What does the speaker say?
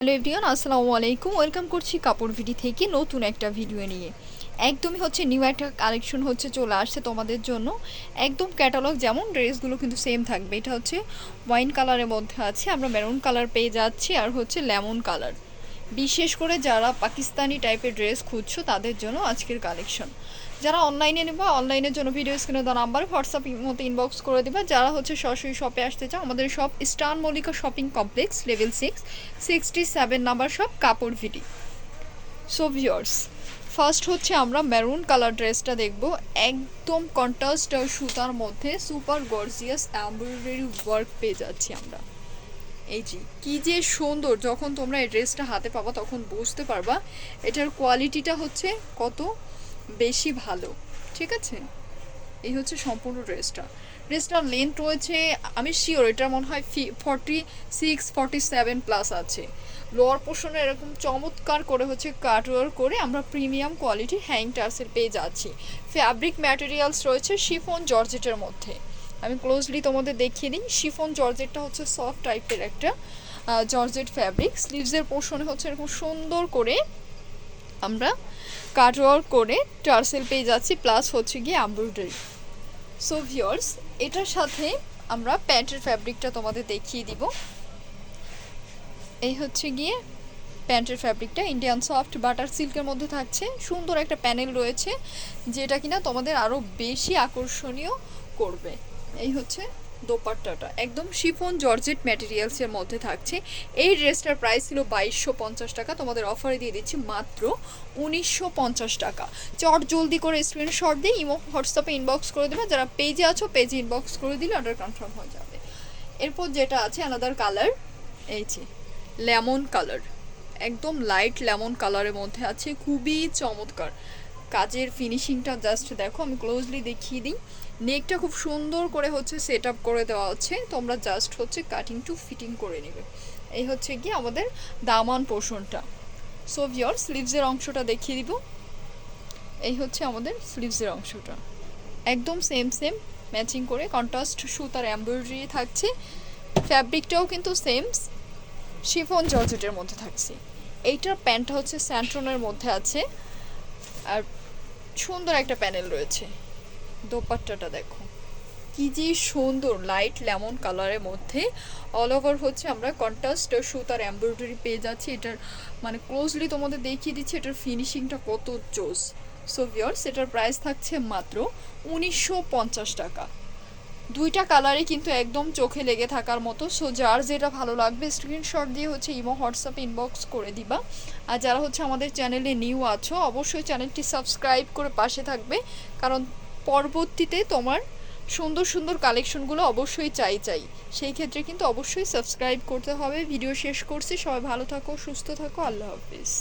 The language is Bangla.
হ্যালো এভরিওয়ান, আসসালামু আলাইকুম। ওয়েলকাম করছি কাপড় ভিডি থেকে নতুন একটা ভিডিও নিয়ে। একদমই হচ্ছে নিউ একটা কালেকশন হচ্ছে চলে আসছে তোমাদের জন্য। একদম ক্যাটালগ যেমন ড্রেসগুলো কিন্তু সেম থাকবে। এটা হচ্ছে ওয়াইন কালারের মধ্যে আছে। আমরা মেরুন কালার পেয়ে যাচ্ছি আর হচ্ছে লেমন কালার বিশেষ করে যারা পাকিস্তানি টাইপের ড্রেস খুঁজছো, তাদের জন্য আজকের কালেকশন যারা অনলাইনে নেবা অনলাইনের জন্য ভিডিও স্ক্রিনে দেওয়া নাম্বার হোয়াটসঅ্যাপ মতো ইনবক্স করে দেবা। যারা হচ্ছে সরাসরি শপে আসতে চাও, আমাদের shop star Mallika shopping complex level six sixty seven number shop কাপড় ভিডি সো ভিওর্স ফার্স্ট হচ্ছে আমরা মেরুন কালার ড্রেসটা দেখব। একদম কন্ট্রাস্ট সুতার মধ্যে সুপার গর্জিয়াস এমব্রয়ডারি ওয়ার্ক পেয়ে যাচ্ছি আমরা। এই যে, কি যে সুন্দর, যখন তোমরা এই ড্রেসটা হাতে পাবা তখন বুঝতে পারবা এটার কোয়ালিটিটা হচ্ছে কত বেশি ভালো, ঠিক আছে? এই হচ্ছে সম্পূর্ণ ড্রেসটা। ড্রেসটার লেন্থ রয়েছে, আমি শিওর এটা মনে হয় ফি forty six forty seven plus আছে লোয়ার পোর্শনে এরকম চমৎকার করে হচ্ছে কাটওয়ার করে আমরা প্রিমিয়াম কোয়ালিটি হ্যাং টার্সের পেয়ে যাচ্ছি। ফ্যাব্রিক ম্যাটেরিয়ালস রয়েছে শিফন জর্জেটের মধ্যে। আমি ক্লোজলি তোমাদের দেখিয়ে দিই। শিফন জর্জেটটা হচ্ছে সফট টাইপের একটা জর্জেট ফ্যাব্রিক স্লিভসের পোর্শনে হচ্ছে এরকম সুন্দর করে আমরা কাটওয়ার্ক করে টার্সেল পেয়ে যাচ্ছি প্লাস হচ্ছে গিয়ে এমব্রয়ডারি সো ভিওর্স এটার সাথে আমরা প্যান্টের ফ্যাব্রিকটা তোমাদের দেখিয়ে দিব। এই হচ্ছে গিয়ে প্যান্টের ফ্যাব্রিকটা ইন্ডিয়ান সফট বাটার সিল্কের মধ্যে থাকছে। সুন্দর একটা প্যানেল রয়েছে, যেটা কিনা তোমাদের আরও বেশি আকর্ষণীয় করবে। এই হচ্ছে দোপাট্টাটা। একদম শিফন জর্জেট ম্যাটেরিয়ালসের মধ্যে থাকছে। এই ড্রেসটার প্রাইস ছিল বাইশশো পঞ্চাশ টাকা। তোমাদের অফারে দিয়ে দিচ্ছি মাত্র উনিশশো পঞ্চাশ টাকা। চট জলদি করে স্ক্রিনশট দিয়ে ইমো হোয়াটসঅ্যাপে ইনবক্স করে দেবে। যারা পেজে আছো পেজে ইনবক্স করে দিলে অর্ডার কনফার্ম হয়ে যাবে। এরপর যেটা আছে আলাদার কালার এই যে লেমন কালার একদম লাইট লেমন কালারের মধ্যে আছে। খুবই চমৎকার। কাজের ফিনিশিংটা জাস্ট দেখো, আমি ক্লোজলি দেখিয়ে দিই। নেকটা খুব সুন্দর করে হচ্ছে সেট আপ করে দেওয়া হচ্ছে। তোমরা জাস্ট হচ্ছে কাটিং টু ফিটিং করে নেবে। এই হচ্ছে কি আমাদের দামান পোর্শনটা সো ভিওর স্লিভসের অংশটা দেখিয়ে দিব। এই হচ্ছে আমাদের স্লিভসের অংশটা। একদম সেম সেম ম্যাচিং করে কন্ট্রাস্ট সুতার এমব্রয়ডারি থাকছে। ফ্যাব্রিকটাও কিন্তু সেম শিফন জর্জেটের মধ্যে থাকছে। এইটার প্যান্টটা হচ্ছে স্যান্ট্রনের মধ্যে আছে। আর সুন্দর একটা প্যানেল রয়েছে। দোপাট্টাটা দেখো। কি যে সুন্দর লাইট লেমন কালারের মধ্যে। অল ওভার হচ্ছে আমরা কন্ট্রাস্ট সুতার এমব্রয়ডারি পেয়ে যাচ্ছি। এটার মানে ক্লোজলি তোমাদের দেখিয়ে দিচ্ছি, এটার ফিনিশিংটা কত জোস। সো ভিওর্স এটার প্রাইস থাকছে মাত্র উনিশশো পঞ্চাশ টাকা। দুইটা কালারই কিন্তু একদম চোখে লেগে থাকার মতো। সো যার যেটা ভালো লাগবে স্ক্রিনশট দিয়ে হচ্ছে ইমো, হোয়াটসঅ্যাপ ইনবক্স করে দিবা। আর যারা হচ্ছে আমাদের চ্যানেলে নিউ আছো, অবশ্যই চ্যানেলটি সাবস্ক্রাইব করে পাশে থাকবে। কারণ পরবর্তীতে তোমার সুন্দর সুন্দর কালেকশনগুলো অবশ্যই চাই চাই। সেই ক্ষেত্রে কিন্তু অবশ্যই সাবস্ক্রাইব করতে হবে। ভিডিও শেষ করছি। সবাই ভালো থাকো, সুস্থ থাকো। আল্লাহ হাফিজ।